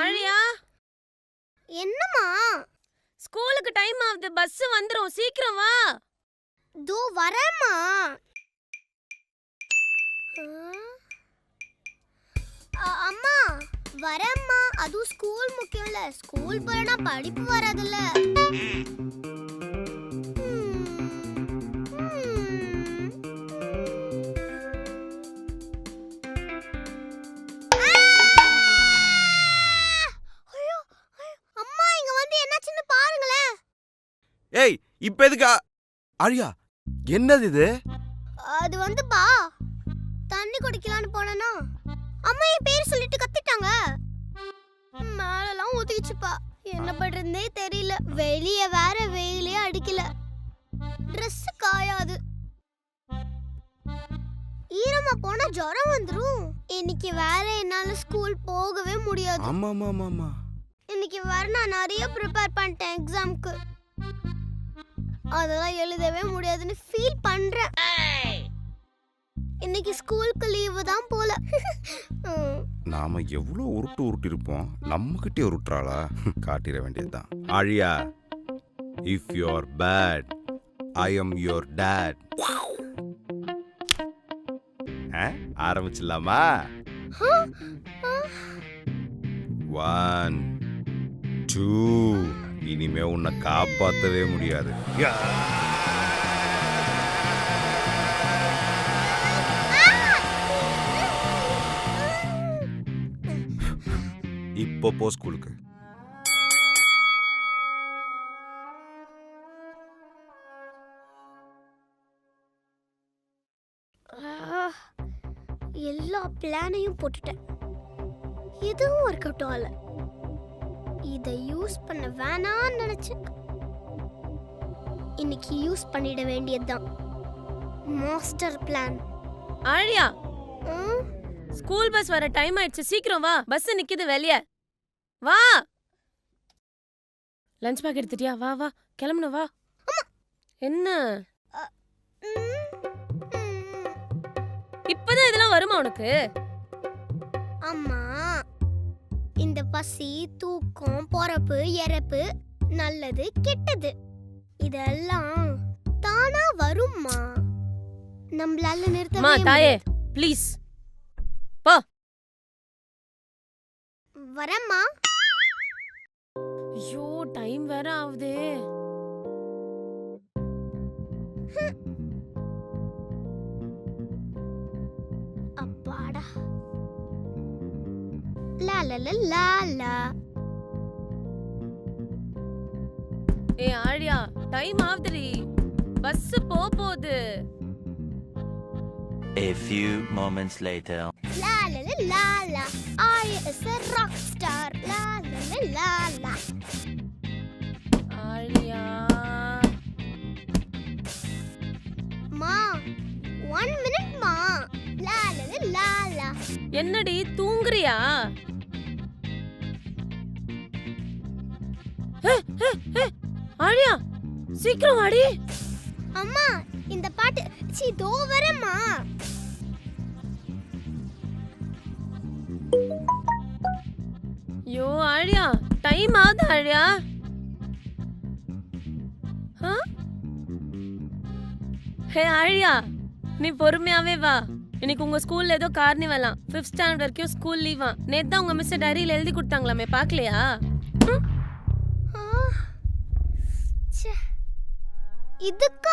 ஆழியா? என்னம்மா? ஸ்கூலுக்கு டைம் ஆகுது பஸ் வந்துரும் சீக்கிரம் வா. தோ வரேம்மா. அம்மா வரேம்மா. அதுவும் ஸ்கூல் முக்கியம்ல. ஸ்கூல் போறனா படிப்பு வராதுல்ல. இப்ப எதுக்கா? ஆழியா என்னது இது? அது வந்துப்பா தண்ணி குடிக்கலான்னு போனேனா. அம்மா என் பேர் சொல்லிட்டு கத்திட்டாங்க. மேலெல்லாம் ஒதுக்கிச்சுப்பா என்ன பண்றதுனே தெரியல. வெளிய வேற வெயிலே அடிக்கல. Dress காயாது. ஈரமா போனா ஜுரம் வந்துரும். இன்னைக்கு வேற என்னால ஸ்கூல் போகவே முடியாது. ஆமா ஆமா ஆமா இன்னைக்கு வேற நான் நிறைய ப்ரிப்பேர் பண்ணிட்டேன் எக்ஸாம்க்கு அதெல்லாம் எழுதவே முடியாதுன்னு ஃபீல் பண்றேன். இன்னைக்கு ஸ்கூலுக்கு லீவு தான் போல. நாம எவ்வளோ உருட்டு உருட்டி இருப்போம் நம்மகிட்டே உருட்டுறாளா? காட்டிட வேண்டியதுதான். Aazhiya if you are bad I am your dad ஆரம்பிச்சிடலாமா? One two இனிமே உன்னை காப்பாத்தவே முடியாது. இப்போ போ ஸ்கூலுக்கு. எல்லா பிளானையும் போட்டுட்டேன். எதுவும் ஒர்க் அவுட் ஆகல. இதை யூஸ் பண்ண வேணாம்னு நினைச்சேன் இன்னைக்கு யூஸ் பண்ணிட வேண்டியதுதான். Master plan. Aazhiya! School bus வர டைம் ஆயிடுச்சு. சீக்கிரம் வா. பஸ் நிக்குது வெளிய. வா! லஞ்ச் பேக் எடுத்துட்டியா? வா வா. கிளம்பணும் வா. என்ன? இப்பதான் இதெல்லாம் வருமா உனக்கு? அம்மா! இந்த பசி தூக்கம் பொறப்பு இறப்பு நல்லது கெட்டது. இதெல்லாம் தானா வரும்மா. நம்மளால நிறுத்தவே தாயே முடியாது. ப்ளீஸ் வரேம்மா. ஐயோ டைம் வேற ஆகுதே லா ஏ ஆழியா டைம் ஆகுதுடி. பஸ் போ போகுது. A few moments later. Law law law law law I is a rock star. லா லா லா லா லா ஆழியா. மா ஒன் மினிட் மா லா லா லா லா என்னடி தூங்குறியா? ஆழியா சீக்கிரம் வாடி. அம்மா இந்த பாட்டு சி தோ வரேம்மா. ஐயோ ஆழியா டைம் ஆகுது ஆழியா? ஹே ஆழியா நீ பொறுமையாவே வா. இன்னைக்கு உங்க ஸ்கூல்ல ஏதோ கார்னிவலாம் ஃபிஃப்த் ஸ்டாண்டர்ட் வரைக்கும் ஸ்கூல் லீவா நேத்து தான் உங்க மிஸ் டைரியில எழுதி கொடுத்தாங்களாமே பார்க்கலையா? ഇതൊക്കെ